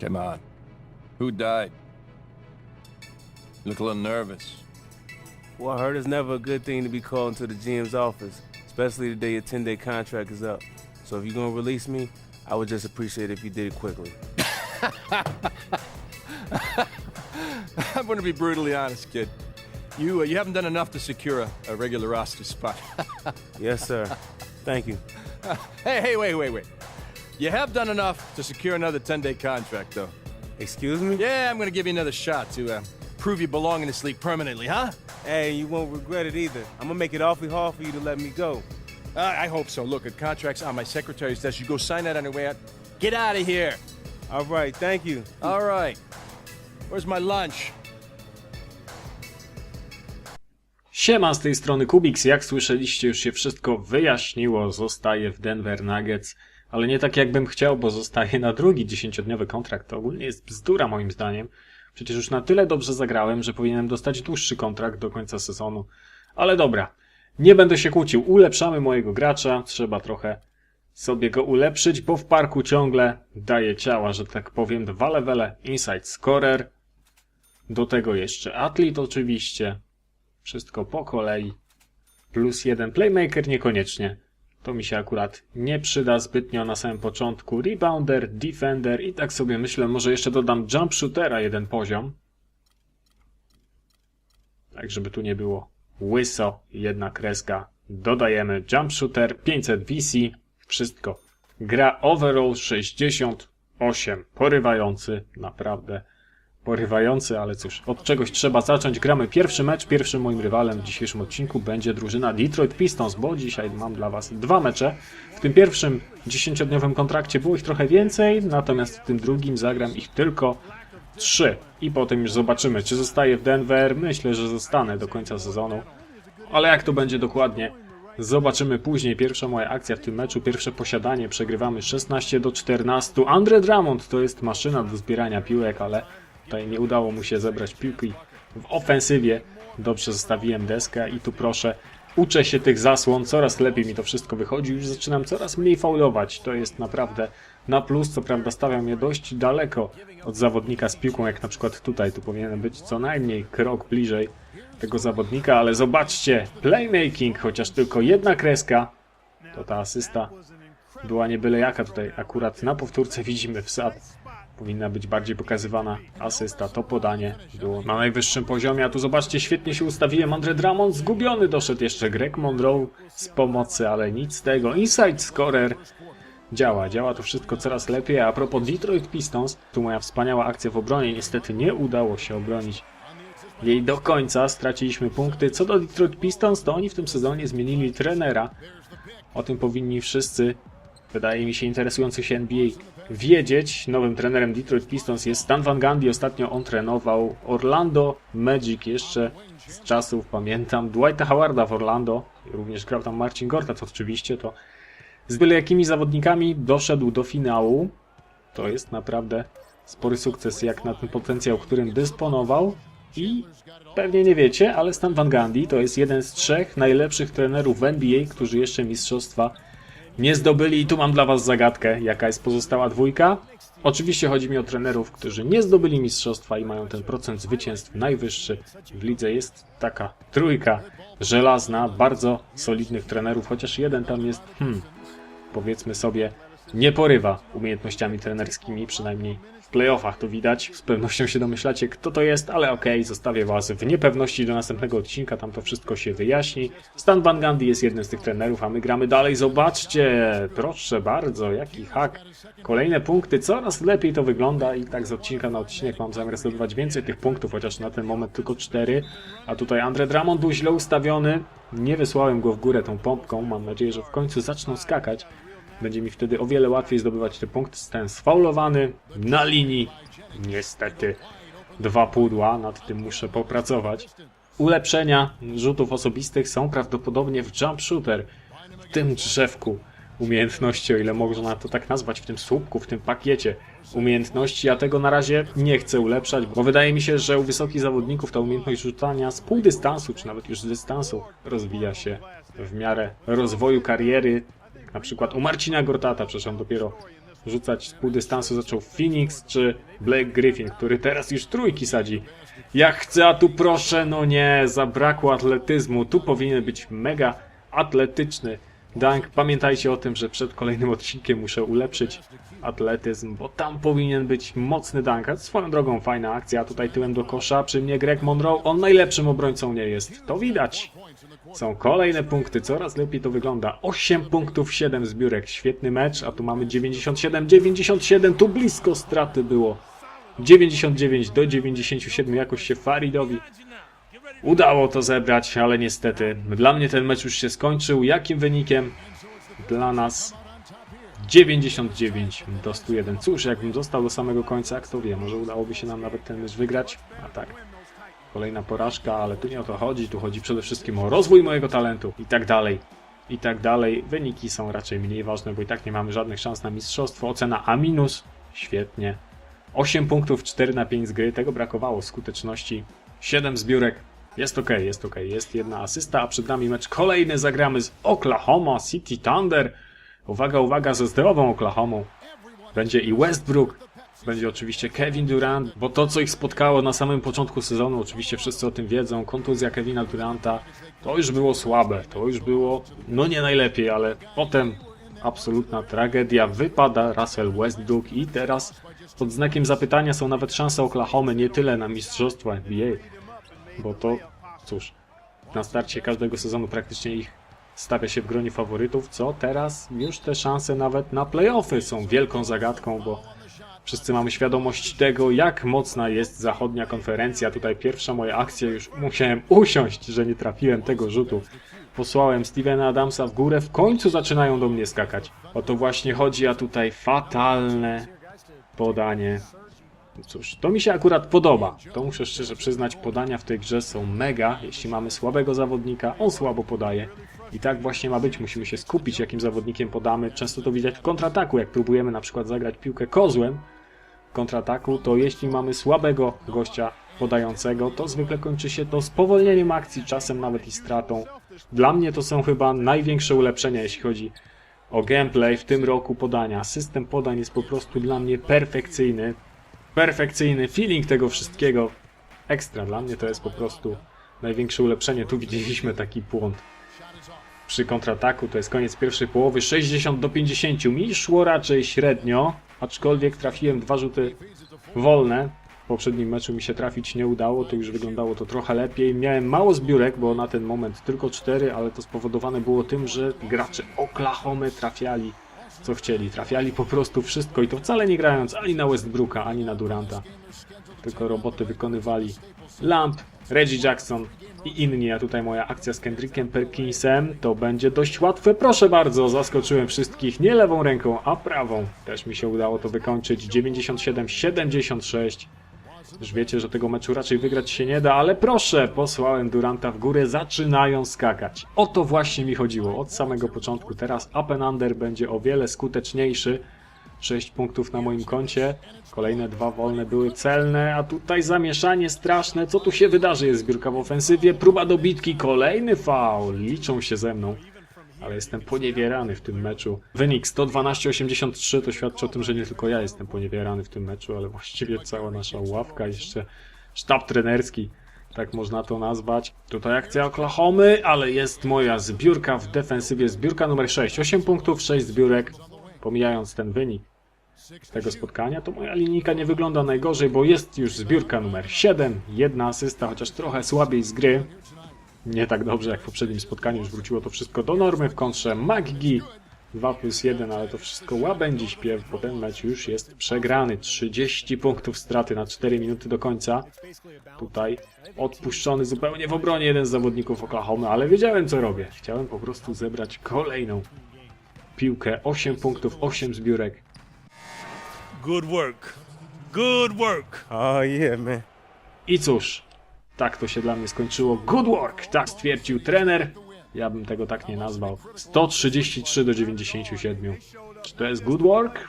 Come on. Who died? Look a little nervous. Well, I heard it's never a good thing to be called into the GM's office, especially the day your 10 day contract is up. So if you're gonna release me, I would just appreciate it if you did it quickly. I'm going to be brutally honest, kid. You, uh, you haven't done enough to secure a, a regular roster spot. Yes, sir. Thank you. hey, hey, wait, wait, wait. You have done enough to secure another 10-day contract, though. Excuse me? Yeah, I'm going to give you another shot to uh, prove you belong in this league permanently, huh? Hey, you won't regret it either. I'm gonna make it awfully hard for you to let me go. Uh, I hope so. Look, a contract's on my secretary's desk. You go sign that on your way out. Get out of here. All right, thank you. All right. Where's my lunch? Siema, z tej strony Kubiks. Jak słyszeliście, już się wszystko wyjaśniło. Zostaję w Denver Nuggets, ale nie tak jakbym chciał, bo zostaję na drugi dziesięciodniowy kontrakt. To ogólnie jest bzdura moim zdaniem. Przecież już na tyle dobrze zagrałem, że powinienem dostać dłuższy kontrakt do końca sezonu. Ale dobra, nie będę się kłócił. Ulepszamy mojego gracza. Trzeba trochę sobie go ulepszyć, bo w parku ciągle daje ciała, że tak powiem, dwa levele inside scorer. Do tego jeszcze atlet oczywiście. Wszystko po kolei. Plus jeden playmaker niekoniecznie. To mi się akurat nie przyda zbytnio na samym początku. Rebounder, defender i tak sobie myślę, może jeszcze dodam jump shootera jeden poziom. Tak, żeby tu nie było łyso, jedna kreska. Dodajemy jump shooter, 500 VC, wszystko. Gra overall 68, porywający, naprawdę porywający, ale cóż, od czegoś trzeba zacząć. Gramy pierwszy mecz. Pierwszym moim rywalem w dzisiejszym odcinku będzie drużyna Detroit Pistons, bo dzisiaj mam dla Was dwa mecze. W tym pierwszym 10-dniowym kontrakcie było ich trochę więcej, natomiast w tym drugim zagram ich tylko trzy. I potem już zobaczymy, czy zostaję w Denver. Myślę, że zostanę do końca sezonu. Ale jak to będzie dokładnie, zobaczymy później. Pierwsza moja akcja w tym meczu, pierwsze posiadanie, przegrywamy 16 do 14. Andre Drummond to jest maszyna do zbierania piłek, ale tutaj nie udało mu się zebrać piłki. W ofensywie. Dobrze zostawiłem deskę i tu proszę, uczę się tych zasłon, coraz lepiej mi to wszystko wychodzi, już zaczynam coraz mniej faulować. To jest naprawdę na plus, co prawda stawiam je dość daleko od zawodnika z piłką, jak na przykład tutaj, tu powinienem być co najmniej krok bliżej tego zawodnika, ale zobaczcie, playmaking, chociaż tylko jedna kreska, to ta asysta była nie byle jaka. Tutaj, akurat na powtórce widzimy wsad, powinna być bardziej pokazywana asysta, to podanie było na najwyższym poziomie, a tu zobaczcie, świetnie się ustawiłem, Andre Drummond zgubiony, doszedł jeszcze Greg Monroe z pomocy, ale nic z tego, inside scorer, Działa, działa to wszystko coraz lepiej. A propos Detroit Pistons, tu moja wspaniała akcja w obronie. Niestety nie udało się obronić jej do końca. Straciliśmy punkty. Co do Detroit Pistons, to oni w tym sezonie zmienili trenera. O tym powinni wszyscy, wydaje mi się, interesujący się NBA wiedzieć. Nowym trenerem Detroit Pistons jest Stan Van Gundy. Ostatnio on trenował Orlando Magic jeszcze z czasów, pamiętam, Dwighta Howarda w Orlando. Również grał tam Marcin Gortat oczywiście, to z byle jakimi zawodnikami doszedł do finału. To jest naprawdę spory sukces jak na ten potencjał, którym dysponował. I pewnie nie wiecie, ale Stan Van Gundy to jest jeden z trzech najlepszych trenerów w NBA, którzy jeszcze mistrzostwa nie zdobyli. I tu mam dla Was zagadkę, jaka jest pozostała dwójka. Oczywiście chodzi mi o trenerów, którzy nie zdobyli mistrzostwa i mają ten procent zwycięstw najwyższy. W lidze jest taka trójka żelazna, bardzo solidnych trenerów, chociaż jeden tam jest, hmm, powiedzmy sobie, nie porywa umiejętnościami trenerskimi, przynajmniej w playoffach to widać. Z pewnością się domyślacie, kto to jest, ale okej, zostawię Was w niepewności do następnego odcinka, tam to wszystko się wyjaśni. Stan Van Gundy jest jednym z tych trenerów, a my gramy dalej. Zobaczcie, proszę bardzo, jaki hak. Kolejne punkty, coraz lepiej to wygląda i tak z odcinka na odcinek mam zamiar zdobywać więcej tych punktów, chociaż na ten moment tylko 4. A tutaj Andre Drummond był źle ustawiony. Nie wysłałem go w górę tą pompką, mam nadzieję, że w końcu zaczną skakać. Będzie mi wtedy o wiele łatwiej zdobywać te punkty. Zostałem sfaulowany na linii. Niestety dwa pudła, nad tym muszę popracować. Ulepszenia rzutów osobistych są prawdopodobnie w jump shooter. W tym drzewku umiejętności, o ile można to tak nazwać, w tym słupku, w tym pakiecie umiejętności. Ja tego na razie nie chcę ulepszać, bo wydaje mi się, że u wysokich zawodników ta umiejętność rzucania z pół dystansu, czy nawet już z dystansu rozwija się w miarę rozwoju kariery. Na przykład u Marcina Gortata, przepraszam, dopiero rzucać z pół dystansu zaczął Phoenix czy Blake Griffin, który teraz już trójki sadzi. Jak chcę, a tu proszę, no nie, zabrakło atletyzmu. Tu powinien być mega atletyczny dunk. Pamiętajcie o tym, że przed kolejnym odcinkiem muszę ulepszyć atletyzm, bo tam powinien być mocny dunk. A swoją drogą fajna akcja, tutaj tyłem do kosza. Przy mnie Greg Monroe, on najlepszym obrońcą nie jest. To widać. Są kolejne punkty, coraz lepiej to wygląda. 8 punktów, 7 zbiórek. Świetny mecz, a tu mamy 97, 97, tu blisko straty było. 99 do 97 jakoś się Faridowi udało to zebrać, ale niestety dla mnie ten mecz już się skończył. Jakim wynikiem? Dla nas 99 do 101. Cóż, jakbym został do samego końca, kto wie, może udałoby się nam nawet ten mecz wygrać. A tak, kolejna porażka, ale tu nie o to chodzi, tu chodzi przede wszystkim o rozwój mojego talentu i tak dalej. I tak dalej. Wyniki są raczej mniej ważne, bo i tak nie mamy żadnych szans na mistrzostwo. Ocena A-, świetnie. 8 punktów, 4 na 5 z gry, tego brakowało skuteczności. 7 zbiórek, jest ok, jest ok, jest jedna asysta, a przed nami mecz kolejny, zagramy z Oklahoma City Thunder. Uwaga, uwaga, ze zdrową Oklahomą. Będzie i Westbrook, będzie oczywiście Kevin Durant, bo to co ich spotkało na samym początku sezonu, oczywiście wszyscy o tym wiedzą, kontuzja Kevina Duranta, to już było słabe, to już było, no nie najlepiej, ale potem absolutna tragedia, wypada Russell Westbrook i teraz pod znakiem zapytania są nawet szanse Oklahomy, nie tyle na mistrzostwo NBA, bo to, cóż, na starcie każdego sezonu praktycznie ich stawia się w gronie faworytów, co teraz już te szanse nawet na playoffy są wielką zagadką, bo wszyscy mamy świadomość tego, jak mocna jest zachodnia konferencja. Tutaj pierwsza moja akcja, już musiałem usiąść, że nie trafiłem tego rzutu. Posłałem Stevena Adamsa w górę, w końcu zaczynają do mnie skakać. O to właśnie chodzi, a tutaj fatalne podanie. No Cóż, to mi się akurat podoba. To muszę szczerze przyznać, podania w tej grze są mega. Jeśli mamy słabego zawodnika, on słabo podaje. I tak właśnie ma być. Musimy się skupić, jakim zawodnikiem podamy. Często to widać w kontrataku, jak próbujemy na przykład zagrać piłkę kozłem w kontrataku, to jeśli mamy słabego gościa podającego, to zwykle kończy się to spowolnieniem akcji, czasem nawet i stratą. Dla mnie to są chyba największe ulepszenia, jeśli chodzi o gameplay w tym roku podania. System podań jest po prostu dla mnie perfekcyjny. Perfekcyjny feeling tego wszystkiego. Ekstra. Dla mnie to jest po prostu największe ulepszenie. Tu widzieliśmy taki błąd. Przy kontrataku to jest koniec pierwszej połowy 60 do 50. Mi szło raczej średnio, aczkolwiek trafiłem dwa rzuty wolne. W poprzednim meczu mi się trafić nie udało, to już wyglądało to trochę lepiej. Miałem mało zbiórek, bo na ten moment tylko cztery, ale to spowodowane było tym, że gracze Oklahomy trafiali co chcieli. Trafiali po prostu wszystko i to wcale nie grając ani na Westbrooka, ani na Duranta. Tylko roboty wykonywali Lamp, Reggie Jackson i inni. A tutaj moja akcja z Kendrickiem Perkinsem to będzie dość łatwe. Proszę bardzo, zaskoczyłem wszystkich nie lewą ręką, a prawą. Też mi się udało to wykończyć. 97-76. Już wiecie, że tego meczu raczej wygrać się nie da, ale proszę, posłałem Duranta w górę, zaczynają skakać. O to właśnie mi chodziło od samego początku. Teraz up and under będzie o wiele skuteczniejszy. 6 punktów na moim koncie. Kolejne dwa wolne były celne, a tutaj zamieszanie straszne. Co tu się wydarzy? Jest zbiórka w ofensywie, próba dobitki, kolejny faul. Liczą się ze mną. Ale jestem poniewierany w tym meczu. Wynik 112-83 to świadczy o tym, że nie tylko ja jestem poniewierany w tym meczu, ale właściwie cała nasza ławka, jeszcze sztab trenerski, tak można to nazwać. Tutaj akcja Oklahomy, ale jest moja zbiórka w defensywie, zbiórka numer 6. 8 punktów, 6 zbiórek. Pomijając ten wynik tego spotkania, to moja linijka nie wygląda najgorzej, bo jest już zbiórka numer 7, jedna asysta, chociaż trochę słabiej z gry. Nie tak dobrze jak w poprzednim spotkaniu, już wróciło to wszystko do normy w kontrze McGee. 2 plus 1, ale to wszystko łabędzi śpiew, bo ten mecz już jest przegrany. 30 punktów straty na 4 minuty do końca. Tutaj odpuszczony zupełnie w obronie jeden z zawodników Oklahoma, ale wiedziałem co robię. Chciałem po prostu zebrać kolejną piłkę. 8 punktów, 8 zbiórek. Good work. Good work. Oh yeah, man. I cóż, tak to się dla mnie skończyło. Good work! Tak stwierdził trener. Ja bym tego tak nie nazwał. 133 do 97. Czy to jest good work?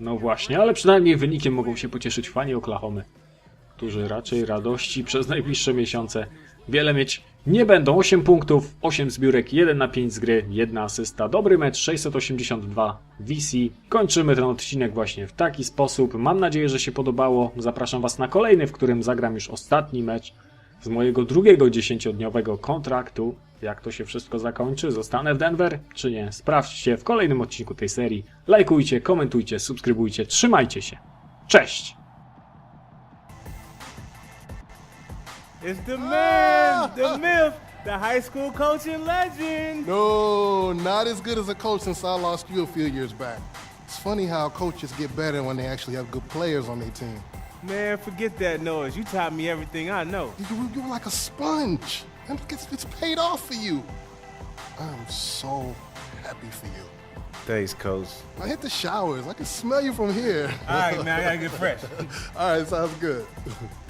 No właśnie, ale przynajmniej wynikiem mogą się pocieszyć fani Oklahomy, którzy raczej radości przez najbliższe miesiące wiele mieć Nie będą 8 punktów, 8 zbiórek, 1 na 5 z gry, 1 asysta. Dobry mecz 682 VC. Kończymy ten odcinek właśnie w taki sposób. Mam nadzieję, że się podobało. Zapraszam Was na kolejny, w którym zagram już ostatni mecz z mojego drugiego 10-dniowego kontraktu. Jak to się wszystko zakończy? Zostanę w Denver czy nie? Sprawdźcie w kolejnym odcinku tej serii. Lajkujcie, komentujcie, subskrybujcie. Trzymajcie się. Cześć! It's the man, the myth, the high school coaching legend. No, not as good as a coach since I lost you a few years back. It's funny how coaches get better when they actually have good players on their team. Man, forget that noise. You taught me everything I know. You, you were like a sponge. And it's, it's paid off for you. I'm so happy for you. Thanks, coach. I hit the showers. I can smell you from here. All right, man, I gotta get fresh. All right, sounds good.